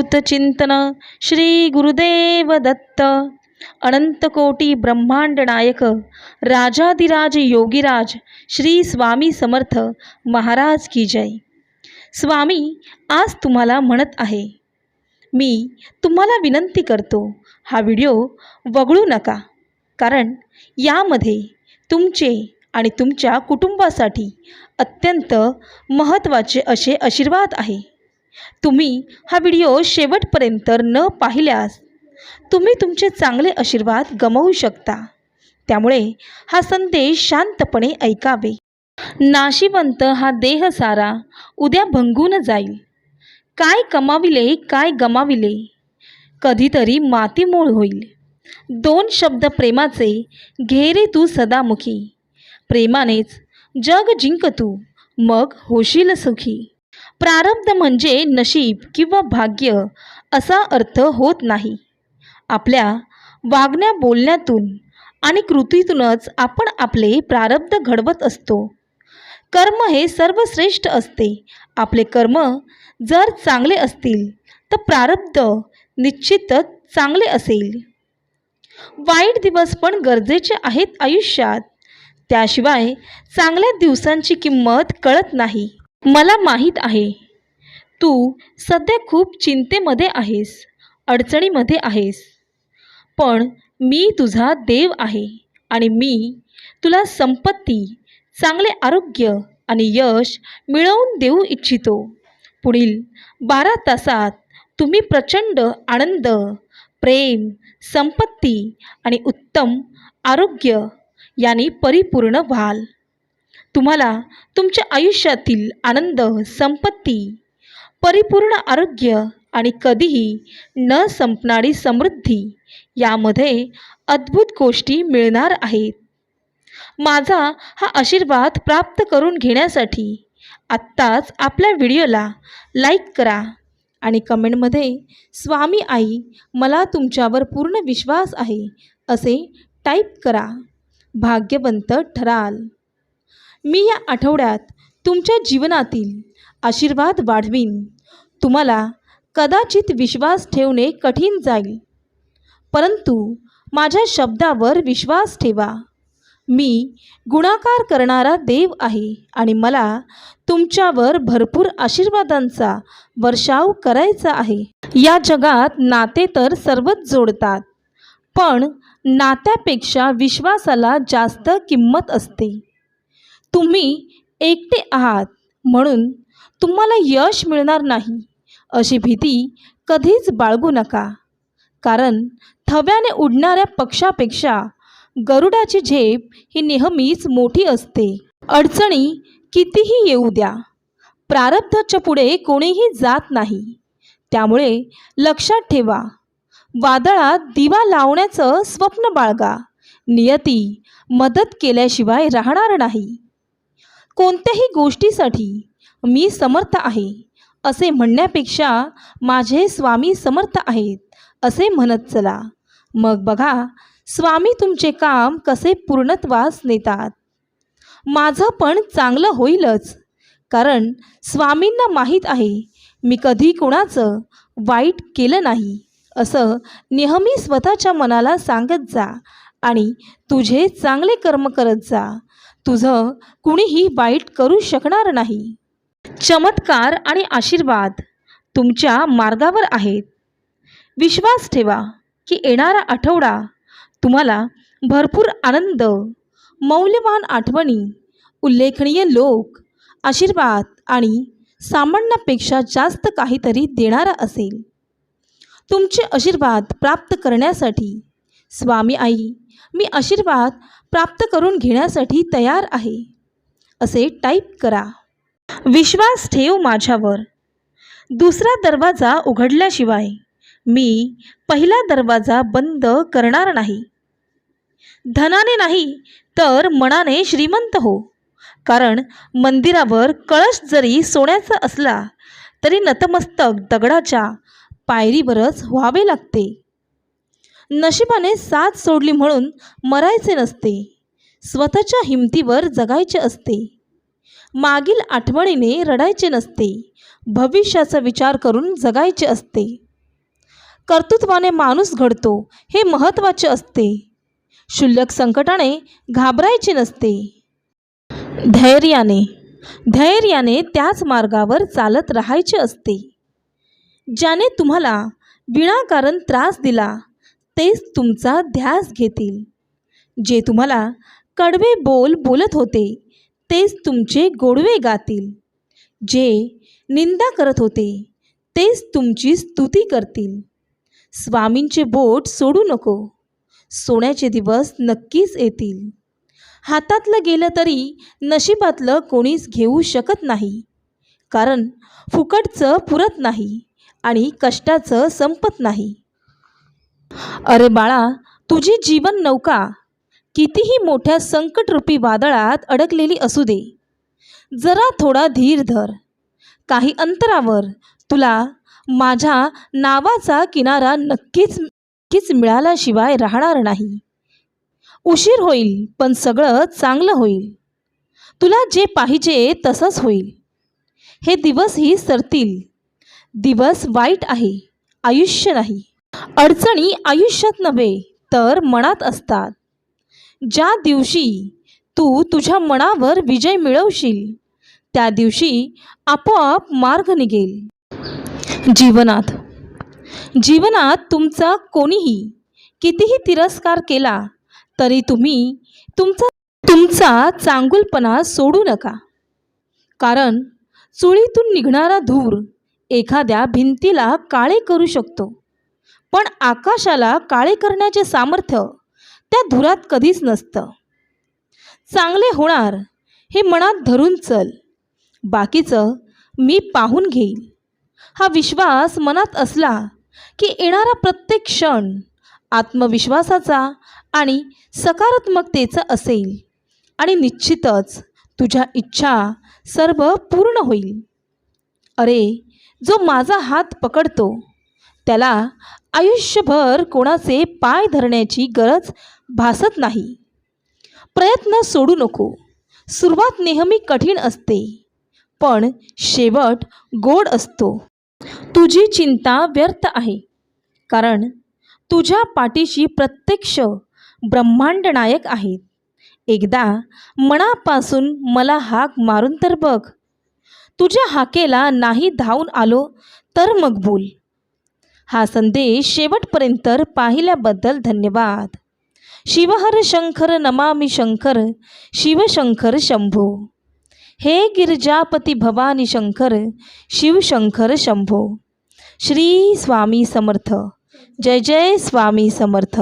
अद्भुत चिंतन श्री गुरुदेव दत्त. अनंतकोटी ब्रह्मांड नायक राजाधिराज योगीराज श्री स्वामी समर्थ महाराज की जय. स्वामी आज तुम्हाला म्हणत आहे. मी तुम्हाला विनंती करतो हा व्हिडिओ वगळू नका. कारण यामध्ये तुमचे आणि तुमच्या कुटुंबासाठी अत्यंत महत्त्वाचे असे आशीर्वाद आहे. तुम्ही हा व्हिडिओ शेवटपर्यंत न पाहिल्यास तुम्ही तुमचे चांगले आशीर्वाद गमावू शकता. त्यामुळे हा संदेश शांतपणे ऐकावे. नाशिवंत हा देह सारा उद्या भंगून जाईल. काय कमाविले काय गमाविले? कधीतरी मातीमूळ होईल. दोन शब्द प्रेमाचे घेरे तू सदामुखी. प्रेमानेच जग जिंक तू मग होशील सुखी. प्रारब्ध म्हणजे नशीब किंवा भाग्य असा अर्थ होत नाही. आपल्या वागण्या बोलण्यातून आणि कृतीतूनच आपण आपले प्रारब्ध घडवत असतो. कर्म हे सर्वश्रेष्ठ असते. आपले कर्म जर चांगले असतील तर प्रारब्ध निश्चितच चांगले असेल. वाईट दिवस पण गरजेचे आहेत आयुष्यात. त्याशिवाय चांगल्या दिवसांची किंमत कळत नाही. मला माहीत आहे. तू सध्या खूप चिंतेमध्ये आहेस अडचणीमध्ये आहेस. पण मी तुझा देव आहे आणि मी तुला संपत्ती चांगले आरोग्य आणि यश मिळवून देऊ इच्छितो. पुढील बारा तासात तुम्ही प्रचंड आनंद प्रेम संपत्ती आणि उत्तम आरोग्य यांनी परिपूर्ण व्हाल. तुम्हाला तुमच्या आयुष्यातील आनंद संपत्ती परिपूर्ण आरोग्य आणि कधीही न संपणारी समृद्धी यामध्ये अद्भुत गोष्टी मिळणार आहेत. माझा हा आशीर्वाद प्राप्त करून घेण्यासाठी आत्ताच आपल्या व्हिडिओला लाईक करा आणि कमेंटमध्ये स्वामी आई मला तुमच्यावर पूर्ण विश्वास आहे असे टाईप करा. भाग्यवंत ठराल. मी या आठवड्यात तुमच्या जीवनातील आशीर्वाद वाढवीन. तुम्हाला कदाचित विश्वास ठेवणे कठीण जाईल. परंतु माझ्या शब्दावर विश्वास ठेवा. मी गुणाकार करणारा देव आहे आणि मला तुमच्यावर भरपूर आशीर्वादांचा वर्षाव करायचा आहे. या जगात नाते तर सर्वच जोडतात पण नात्यापेक्षा विश्वासाला जास्त किंमत असते. तुम्ही एकटे आहात म्हणून तुम्हाला यश मिळणार नाही. अशी भीती कधीच बाळगू नका. कारण थव्याने उडणाऱ्या पक्षापेक्षा गरुडाची झेप ही नेहमीच मोठी असते. अडचणी कितीही येऊ द्या. प्रारब्धाच्या पुढे कोणीही जात नाही. त्यामुळे लक्षात ठेवा. वादळात दिवा लावण्याचं स्वप्न बाळगा. नियती मदत केल्याशिवाय राहणार नाही. कोणत्याही गोष्टीसाठी मी समर्थ आहे असे म्हणण्यापेक्षा माझे स्वामी समर्थ आहेत असे म्हणत चला. मग बघा स्वामी तुमचे काम कसे पूर्णत्वास नेतात. माझं पण चांगलं होईलच कारण स्वामींना माहीत आहे मी कधी कोणाचं वाईट केलं नाही असं नेहमी स्वतःच्या मनाला सांगत जा आणि तुझे चांगले कर्म करत जा तुझं कुणीही वाईट करू शकणार नाही. चमत्कार आणि आशीर्वाद तुमच्या मार्गावर आहेत. विश्वास ठेवा की येणारा आठवडा तुम्हाला भरपूर आनंद मौल्यवान आठवणी उल्लेखनीय लोक आशीर्वाद आणि सामान्यापेक्षा जास्त काहीतरी देणारा असेल. तुमचे आशीर्वाद प्राप्त करण्यासाठी स्वामी आई मी आशीर्वाद प्राप्त करून घेण्यासाठी तयार आहे. असे टाईप करा. विश्वास ठेव माझ्यावर. दुसरा दरवाजा उघडल्याशिवाय मी पहिला दरवाजा बंद करणार नाही. धनाने नाही तर मनाने श्रीमंत हो. कारण मंदिरावर कळश जरी सोन्याचा असला तरी नतमस्तक दगडाच्या पायरीवरच व्हावे लागते. नशिबाने साथ सोडली म्हणून मरायचे नसते. स्वतःच्या हिमतीवर जगायचे असते. मागील आठवणीने रडायचे नसते. भविष्याचा विचार करून जगायचे असते. कर्तृत्वाने माणूस घडतो हे महत्त्वाचे असते. क्षुल्लक संकटाने घाबरायचे नसते. धैर्याने धैर्याने त्याच मार्गावर चालत राहायचे असते. ज्याने तुम्हाला विनाकारण त्रास दिला तेच तुमचा ध्यास घेतील. जे तुम्हाला कडवे बोल बोलत होते तेच तुमचे गोडवे गातील. जे निंदा करत होते तेच तुमची स्तुती करतील. स्वामींचे बोट सोडू नको सोन्याचे दिवस नक्कीच येतील. हातातलं गेलं तरी नशिबातलं कोणीच घेऊ शकत नाही कारण फुकटचं पुरत नाही आणि कष्टाचं संपत नाही. अरे बाळा तुझी जीवन नौका कितीही मोठ्या संकटरूपी वादळात अडकलेली असू दे. जरा थोडा धीर धर. काही अंतरावर तुला माझ्या नावाचा किनारा नक्कीच नक्कीच मिळाल्याशिवाय राहणार नाही. उशीर होईल पण सगळं चांगलं होईल. तुला जे पाहिजे तसंच होईल. हे दिवसही सरतील. दिवस वाईट आहे आयुष्य नाही. अडचणी आयुष्यात नव्हे तर मनात असतात. ज्या दिवशी तू तुझ्या मनावर विजय मिळवशील त्या दिवशी आपोआप मार्ग निघेल. जीवनात. जीवनात तुमचा कोणीही कितीही तिरस्कार केला तरी तुम्ही तुमचा तुमचा चांगुलपणा सोडू नका. कारण चुळीतून निघणारा धूर एखाद्या भिंतीला काळे करू शकतो. पण आकाशाला काळे करण्याचे सामर्थ्य त्या धुरात कधीच नसतं. चांगले होणार हे मनात धरून चल. बाकीचं मी पाहून घेईल हा विश्वास मनात असला की येणारा प्रत्येक क्षण आत्मविश्वासाचा आणि सकारात्मकतेचा असेल आणि निश्चितच तुझ्या इच्छा सर्व पूर्ण होईल. अरे जो माझा हात पकडतो त्याला आयुष्यभर कोणाचे पाय धरण्याची गरज भासत नाही. प्रयत्न सोडू नको. सुरुवात नेहमी कठीण असते पण शेवट गोड असतो. तुझी चिंता व्यर्थ आहे कारण तुझ्या पाठीशी प्रत्यक्ष ब्रह्मांड नायक आहेत. एकदा मनापासून मला हाक मारून तर बघ. तुझ्या हाकेला नाही धावून आलो तर मग बोल. हा संदेश शेवटपर्यंत पाहिल्याबद्दल धन्यवाद. शिवहर शंकर नमामि शंकर शिवशंकर शंभो. हे गिरजापती भवानी शंकर शिवशंकर शंभो. श्री स्वामी समर्थ. जय जय स्वामी समर्थ.